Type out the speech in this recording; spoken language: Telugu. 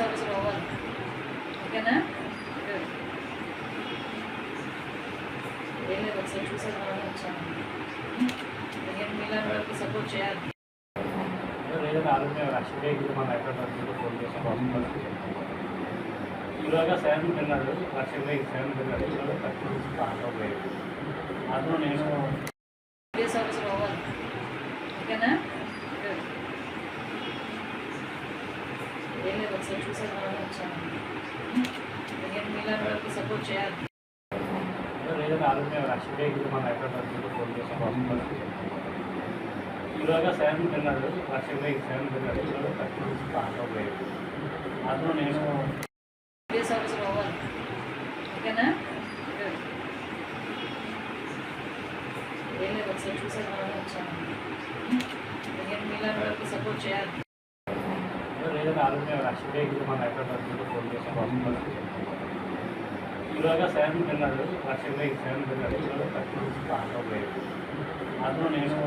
సర్వీస్ అవ్వాలి ఓకేనా ఏం లేదు ఒకసారి చూసేద్దామని వచ్చాను నేను మీలాంటి వాళ్ళకి సపోర్ట్ చేయాలి ఈరోజు ఆరోగ్య లక్ష్మీదేవికి మన ఎక్కడ తిన్నాడు లక్ష్మీదేవికి సేవన్ తిన్నాడు ఈలోగా తక్కువ ఆటో లేదు అందులో నేను సర్వీస్ సర్వీసులు ఓకేనా ఏం లేదు ఒకసారి చూసేద్దామని వచ్చాను. నేను మీలాంటి వాళ్ళకి సపోర్ట్ చేయాలి. ఈలోగా సేవన్ తిన్నాడు లక్ష్మీదేవికి సేవన్ తిన్నాడు తక్కువ ఆటో లేదు అందులో నేను ఏ సర్వీసులు అవ్వాలి. ఓకేనా. ఏం లేదు ఒకసారి చూసేద్దామని వచ్చాను. మీలాంటి వాళ్ళకి సపోర్ట్ చేయాలి. లేదంటే ఆరోగ్య లక్ష్మీదేవికి మన ఎక్కడ ఫోన్ చేసి ఈలోగా సేవన్ తిన్నాడు లక్ష్మీదేవికి సేవన్ తిన్నాడు ఈలోగా తక్కువ ఆటో లేదు అందులో నేను